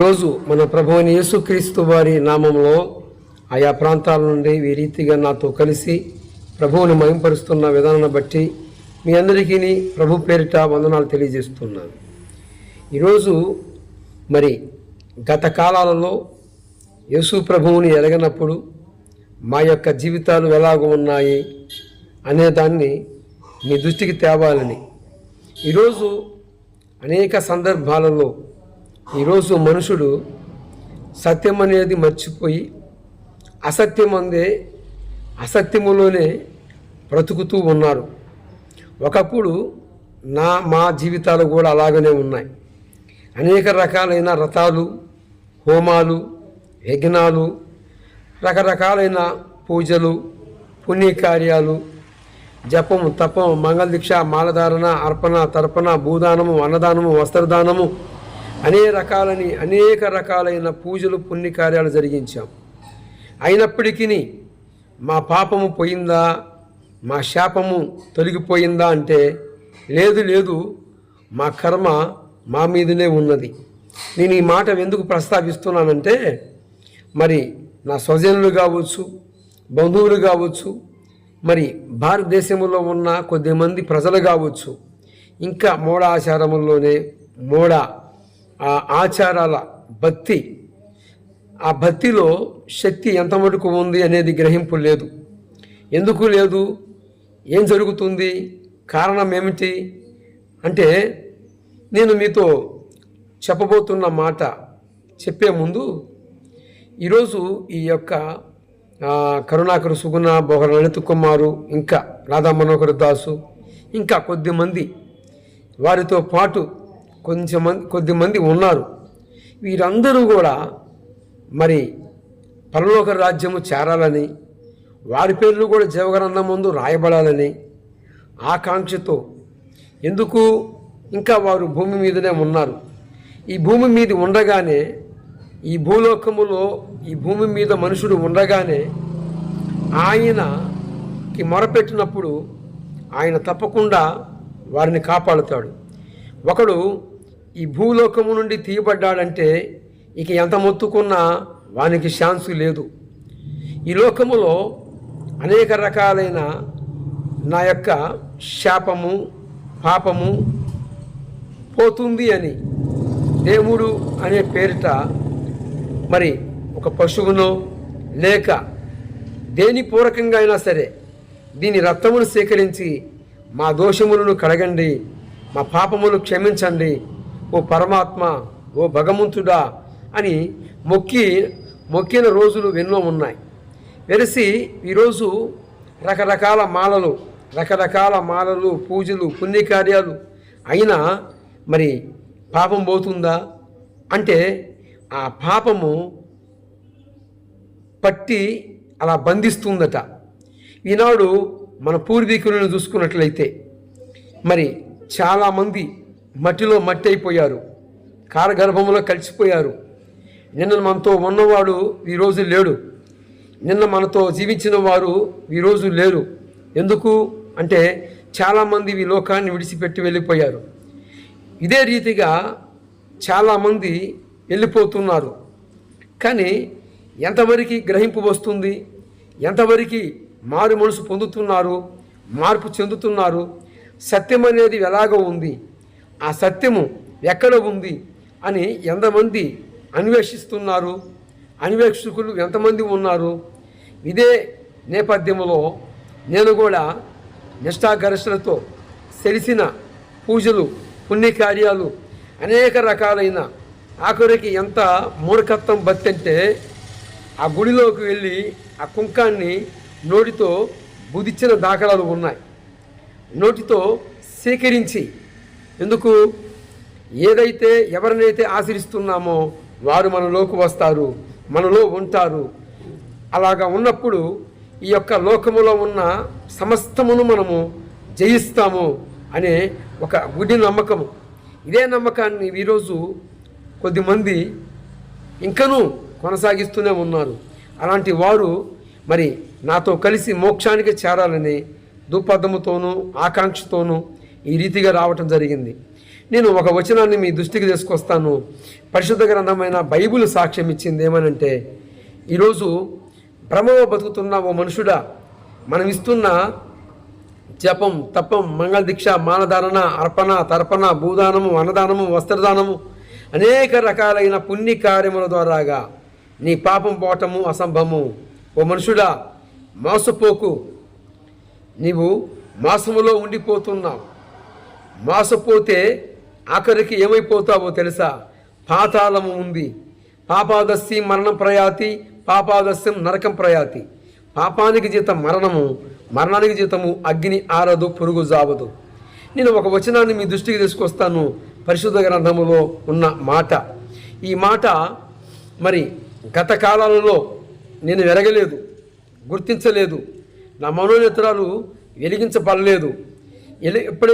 రోజు మన ప్రభువుని యేసుక్రీస్తు వారి నామంలో ఆయా ప్రాంతాల నుండి ఈ రీతిగా నాతో కలిసి ప్రభువుని మయంపరుస్తున్న విధానాన్ని బట్టి మీ అందరికీ ప్రభు పేరిట వందనాలు తెలియజేస్తున్నాను. ఈరోజు మరి గత కాలాలలో యేసు ప్రభువుని ఎరగనప్పుడు మా యొక్క జీవితాలు ఎలాగ ఉన్నాయి అనే దాన్ని మీ దృష్టికి తేవాలని. ఈరోజు అనేక సందర్భాలలో ఈరోజు మనుషుడు సత్యం అనేది మర్చిపోయి అసత్యం అందే అసత్యములోనే బ్రతుకుతూ ఉన్నారు. ఒకప్పుడు నా మా జీవితాలు కూడా అలాగనే ఉన్నాయి. అనేక రకాలైన రథాలు హోమాలు యజ్ఞాలు రకరకాలైన పూజలు పుణ్యకార్యాలు జపం తపం మంగళదీక్ష మాలధారణ అర్పణ తర్పణ భూదానము అన్నదానము వస్త్రదానము అనేక రకాలని అనేక రకాలైన పూజలు పుణ్యకార్యాలు జరిగించాం. అయినప్పటికీ మా పాపము పోయిందా? మా శాపము తొలగిపోయిందా అంటే లేదు లేదు మా కర్మ మా మీదనే ఉన్నది. నేను ఈ మాట ఎందుకు ప్రస్తావిస్తున్నానంటే మరి నా స్వజనులు కావచ్చు బంధువులు కావచ్చు మరి భారతదేశంలో ఉన్న కొద్దిమంది ప్రజలు కావచ్చు ఇంకా మూఢ ఆచారముల్లోనే మూఢ ఆ ఆచారాల భక్తి ఆ భక్తిలో శక్తి ఎంత మటుకు ఉంది అనేది గ్రహింపు లేదు. ఎందుకు లేదు? ఏం జరుగుతుంది? కారణం ఏమిటి? అంటే నేను మీతో చెప్పబోతున్న మాట చెప్పే ముందు ఈరోజు ఈ యొక్క కరుణాకర సుగుణ బోహర లలిత కుమారు ఇంకా రాధా మనోహర్ దాసు ఇంకా కొద్దిమంది వారితో పాటు కొంచెం మంది కొద్దిమంది ఉన్నారు. వీరందరూ కూడా మరి పరలోక రాజ్యము చేరాలని వారి పేర్లు కూడా జీవగ్రంథం ముందు రాయబడాలని ఆకాంక్షతో ఎందుకు ఇంకా వారు భూమి మీదనే ఉన్నారు. ఈ భూమి మీద ఉండగానే ఈ భూలోకములో ఈ భూమి మీద మనుషుడు ఉండగానే ఆయనకి మొరపెట్టినప్పుడు ఆయన తప్పకుండా వారిని కాపాడుతాడు. ఒకడు ఈ భూలోకము నుండి తీయబడ్డాడంటే ఇక ఎంత మొత్తుకున్నా వానికి ఛాన్స్ లేదు. ఈ లోకములో అనేక రకాలైన నా యొక్క శాపము పాపము పోతుంది అని దేవుడు అనే పేరిట మరి ఒక పశువునో లేక దేని పూరకంగా అయినా సరే దీని రక్తమును సేకరించి మా దోషములను కడగండి మా పాపములు క్షమించండి ఓ పరమాత్మ ఓ భగవంతుడా అని మొక్కి మొక్కిన రోజులు ఎన్నో ఉన్నాయి. వెలిసి ఈరోజు రకరకాల మాలలు రకరకాల మాలలు పూజలు పుణ్యకార్యాలు అయినా మరి పాపం పోతుందా? అంటే ఆ పాపము పట్టి అలా బంధిస్తుందట. ఈనాడు మన పూర్వీకులను చూసుకున్నట్లయితే మరి చాలామంది మట్టిలో మట్టి అయిపోయారు. కారగర్భంలో కలిసిపోయారు. నిన్న మనతో ఉన్నవాడు ఈరోజు లేడు. నిన్న మనతో జీవించిన వారు ఈరోజు లేరు. ఎందుకు? అంటే చాలామంది ఈ లోకాన్ని విడిచిపెట్టి వెళ్ళిపోయారు. ఇదే రీతిగా చాలామంది వెళ్ళిపోతున్నారు. కానీ ఎంతవరకు గ్రహింపు వస్తుంది? ఎంతవరకు మారు మనసు పొందుతున్నారు? మార్పు చెందుతున్నారు? సత్యం అనేది ఎలాగ ఉంది? ఆ సత్యము ఎక్కడ ఉంది అని ఎంతమంది అన్వేషిస్తున్నారు? అన్వేషకులు ఎంతమంది ఉన్నారు? ఇదే నేపథ్యంలో నేను కూడా నిష్ఠాగరిష్టలతో తెలిసిన పూజలు పుణ్యకార్యాలు అనేక రకాలైన ఆఖరికి ఎంత మూర్ఖత్వం బతంటే ఆ గుడిలోకి వెళ్ళి ఆ కుంకాన్ని నోటితో బుదిచ్చిన దాఖలాలు ఉన్నాయి. నోటితో సేకరించి ఎందుకు? ఏదైతే ఎవరినైతే ఆశ్రయిస్తున్నామో వారు మనలోకి వస్తారు మనలో ఉంటారు. అలాగా ఉన్నప్పుడు ఈ యొక్క లోకములో ఉన్న సమస్తమును మనము జయిస్తాము అనే ఒక గుడి నమ్మకము. ఇదే నమ్మకాన్ని ఈరోజు కొద్దిమంది ఇంకనూ కొనసాగిస్తూనే ఉన్నారు. అలాంటి వారు మరి నాతో కలిసి మోక్షానికి చేరాలని దుపదముతోనూ ఆకాంక్షతోనూ ఈ రీతిగా రావటం జరిగింది. నేను ఒక వచనాన్ని మీ దృష్టికి తీసుకొస్తాను. పరిశుద్ధ గ్రంథమైన బైబిల్ సాక్ష్యం ఇచ్చింది ఏమనంటే ఈరోజు భ్రమలో బతుకుతున్న ఓ మనుషుడా మనం ఇస్తున్న జపం తపం మంగళ దీక్ష మానధారణ అర్పణ తర్పణ భూదానము అన్నదానము వస్త్రదానము అనేక రకాలైన పుణ్య కార్యముల ద్వారాగా నీ పాపం పోవటము అసంభవము. ఓ మనుషుడా మోసపోకు నీవు మాసములో ఉండిపోతున్నావు. మోసపోతే ఆఖరికి ఏమైపోతావో తెలుసా? పాతాళము ఉంది. పాపాదస్యం మరణం ప్రయాతి పాపాదస్యం నరకం ప్రయాతి. పాపానికి జీతం మరణము మరణానికి జీతము అగ్ని ఆరదు పురుగు జావదు. నేను ఒక వచనాన్ని మీ దృష్టికి తీసుకొస్తాను పరిశుద్ధ గ్రంథములో ఉన్న మాట. ఈ మాట మరి గత కాలాలలో నేను వెరగలేదు గుర్తించలేదు. నా మనోనేత్రాలు వెలిగించబడలేదు. ఎలి- ఎప్పుడై